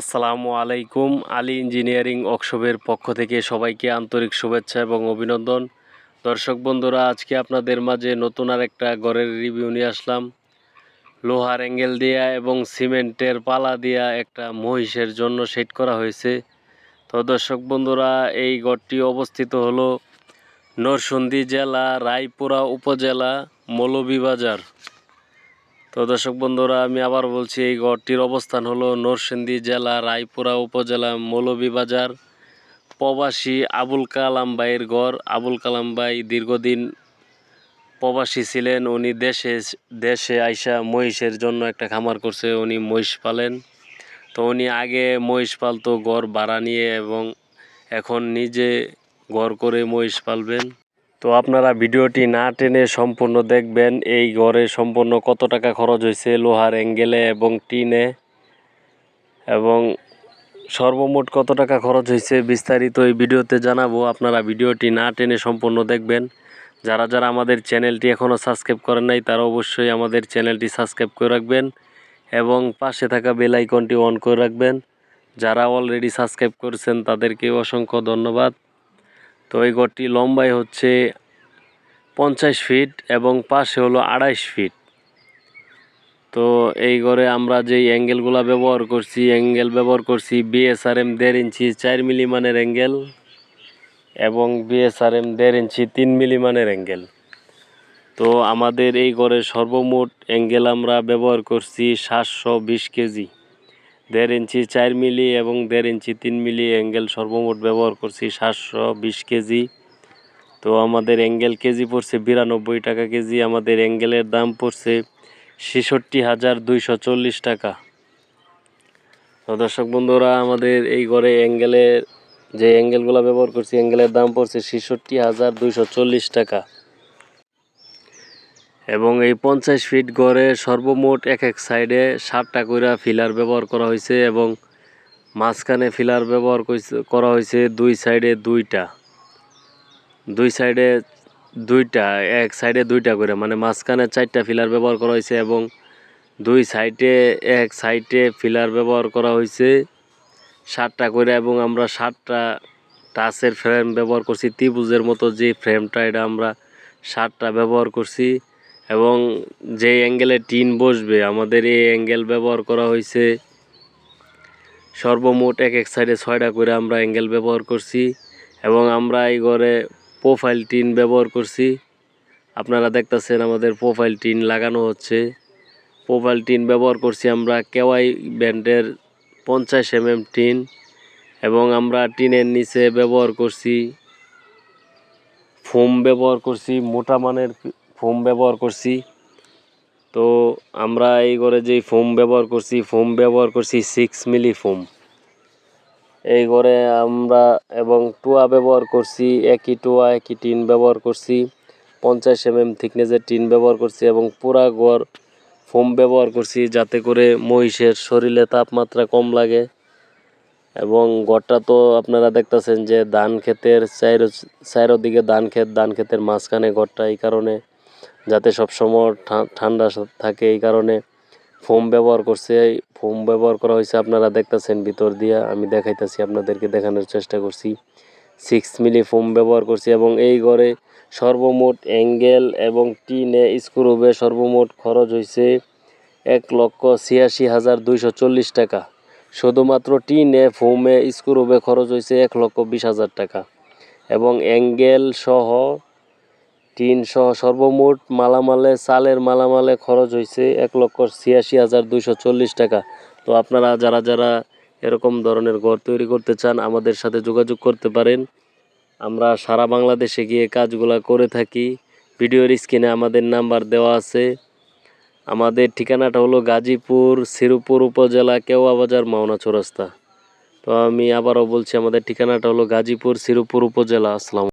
আসসালামু আলাইকুম। আলী ইঞ্জিনিয়ারিং ওয়ার্কশপের পক্ষ থেকে সবাইকে আন্তরিক শুভেচ্ছা এবং অভিনন্দন। দর্শক বন্ধুরা, আজকে আপনাদের মাঝে নতুন আর একটা ঘরের রিভিউ নিয়ে আসলাম। লোহার অ্যাঙ্গেল দিয়া এবং সিমেন্টের পালা দিয়া একটা মহিষের জন্য সেট করা হয়েছে। তো দর্শক বন্ধুরা, এই ঘরটি অবস্থিত হলো নরসিংদী জেলা, রায়পুরা উপজেলা, মৌলভীবাজার। তো দর্শক বন্ধুরা, আমি আবার বলছি, এই ঘরটির অবস্থান হলো নরসিংদী জেলা রায়পুরা উপজেলা মৌলভীবাজার। প্রবাসী আবুল কালাম ভাইয়ের ঘর। আবুল কালাম ভাই দীর্ঘদিন প্রবাসী ছিলেন। উনি দেশে দেশে আইসা মহিষের জন্য একটা খামার করছে। উনি মহিষ পালেন। তো উনি আগে মহিষ পালতো, ঘর ভাড়া নিয়ে এবং এখন নিজে ঘর করে মহিষ পালবেন। তো আপনারা ভিডিওটি না টেনে সম্পূর্ণ দেখবেন। এই ঘরে সম্পূর্ণ কত টাকা খরচ হয়েছে? লোহার অ্যাঙ্গেলে এবং টিনে। এবং সর্বমোট কত টাকা খরচ হয়েছে বিস্তারিত এই ভিডিওতে জানাব। আপনারা ভিডিওটি না টেনে সম্পূর্ণ দেখবেন। যারা যারা আমাদের চ্যানেলটি এখনও সাবস্ক্রাইব করেন নাই, তারা অবশ্যই আমাদের চ্যানেলটি সাবস্ক্রাইব করে রাখবেন এবং পাশে থাকা বেল আইকনটি অন করে রাখবেন। যারা অলরেডি সাবস্ক্রাইব করেছেন, তাদেরকে অসংখ্য ধন্যবাদ। তো এই ঘরটি লম্বাই হচ্ছে পঞ্চাশ ফিট এবং পাশে হলো আড়াইশ ফিট। তো এই ঘরে আমরা যেই অ্যাঙ্গেলগুলো ব্যবহার করছি, অ্যাঙ্গেল ব্যবহার করছি বিএসআরএম দেড় ইঞ্চি চার মিলি মানের অ্যাঙ্গেল এবং বিএসআরএম দেড় ইঞ্চি তিন মিলি মানের অ্যাঙ্গেল। তো আমাদের এই ঘরের সর্বমোট অ্যাঙ্গেল আমরা ব্যবহার করছি সাতশো বিশ কেজি। দেড় ইঞ্চি চার মিলি এবং দেড় ইঞ্চি তিন মিলি অ্যাঙ্গেল সর্বমোট ব্যবহার করছি সাতশো বিশ কেজি। তো আমাদের অ্যাঙ্গেল কেজি পড়ছে বিরানব্বই টাকা কেজি, আমাদের অ্যাঙ্গেলের দাম পড়ছে ছেষট্টি হাজার দুইশো চল্লিশ টাকা। তো দর্শক বন্ধুরা, আমাদের এই ঘরে অ্যাঙ্গেলের যে অ্যাঙ্গেলগুলো ব্যবহার করছি, অ্যাঙ্গেলের দাম পড়ছে ছেষট্টি হাজার দুইশো চল্লিশ টাকা। এবং এই পঞ্চাশ ফিট গড়ে সর্বমোট এক এক সাইডে ষাটটা কইরা ফিলার ব্যবহার করা হয়েছে এবং মাঝখানে ফিলার ব্যবহার করা হয়েছে দুই সাইডে দুইটা। দুই সাইডে দুইটা, এক সাইডে দুইটা করে মানে মাঝখানে চারটা ফিলার ব্যবহার করা হয়েছে এবং দুই সাইডে, এক সাইডে ফিলার ব্যবহার করা হয়েছে সাতটা করে এবং আমরা সাতটা টাচের ফ্রেম ব্যবহার করছি, ত্রিভুজের মতো যে ফ্রেমটা, এটা আমরা সাতটা ব্যবহার করছি। এবং যে অ্যাঙ্গেলে টিন বসবে, আমাদের এই অ্যাঙ্গেল ব্যবহার করা হয়েছে। সর্বমোট এক এক সাইডে ছয়টা করে আমরা অ্যাঙ্গেল ব্যবহার করছি এবং আমরা এই ঘরে প্রোফাইল টিন ব্যবহার করছি। আপনারা দেখতেছেন আমাদের প্রোফাইল টিন লাগানো হচ্ছে। প্রোফাইল টিন ব্যবহার করছি আমরা কেওয়াই ব্যান্ডের পঞ্চাশ এম এম টিন এবং আমরা টিনের নিচে ব্যবহার করছি। ফোম ব্যবহার করছি, মোটা মানের ফোম ব্যবহার করছি। তো আমরা এই ঘরে যেই ফোম ব্যবহার করছি, ফোম ব্যবহার করছি সিক্স মিলি ফোম। এই ঘরে আমরা এবং টুয়া ব্যবহার করছি, একই টুয়া, একই টিন ব্যবহার করছি, পঞ্চাশ এম এম থিকনেসের টিন ব্যবহার করছি এবং পুরা ঘর ফোম ব্যবহার করছি যাতে করে মহিষের শরীরে তাপমাত্রা কম লাগে। এবং ঘরটা তো আপনারা দেখতেছেন যে ধান ক্ষেতের চাইর, চাইরদিকে ধান ক্ষেত, ধান ক্ষেতের মাঝখানে ঘরটা এই কারণে যাতে সবসময় ঠান্ডা থাকে। এই কারণে ফোম ব্যবহার করছে। ফোম ব্যবহার করা হয়েছে আপনারা দেখতেছেন ভিতর দিয়া। আমি দেখাইতেছি, আপনাদেরকে দেখানোর চেষ্টা করছি। সিক্স মিলি ফোম ব্যবহার করছি এবং এই ঘরে সর্বমোট অ্যাঙ্গেল এবং টিনে স্ক্রুবে সর্বমোট খরচ হয়েছে এক লক্ষ ছিয়াশি হাজার দুইশো চল্লিশ টাকা। শুধুমাত্র টিনে ফোমে স্ক্রুবে খরচ হয়েছে এক লক্ষ বিশ হাজার টাকা। এবং অ্যাঙ্গেল সহ টিন সহ সর্বমোট মালামালে, চালের মালামালে খরচ হয়েছে এক লক্ষ ছিয়াশি হাজার দুইশো চল্লিশ টাকা। তো আপনারা যারা যারা এরকম ধরনের ঘর তৈরি করতে চান, আমাদের সাথে যোগাযোগ করতে পারেন। আমরা সারা বাংলাদেশে গিয়ে কাজগুলা করে থাকি। ভিডিওর স্ক্রিনে আমাদের নাম্বার দেওয়া আছে। আমাদের ঠিকানাটা হলো গাজীপুর শ্রীপুর উপজেলা কেওয়া বাজার মাওনা চৌরাস্তা। তো আমি আবারও বলছি, আমাদের ঠিকানাটা হলো গাজীপুর শ্রীপুর উপজেলা। আসসালাম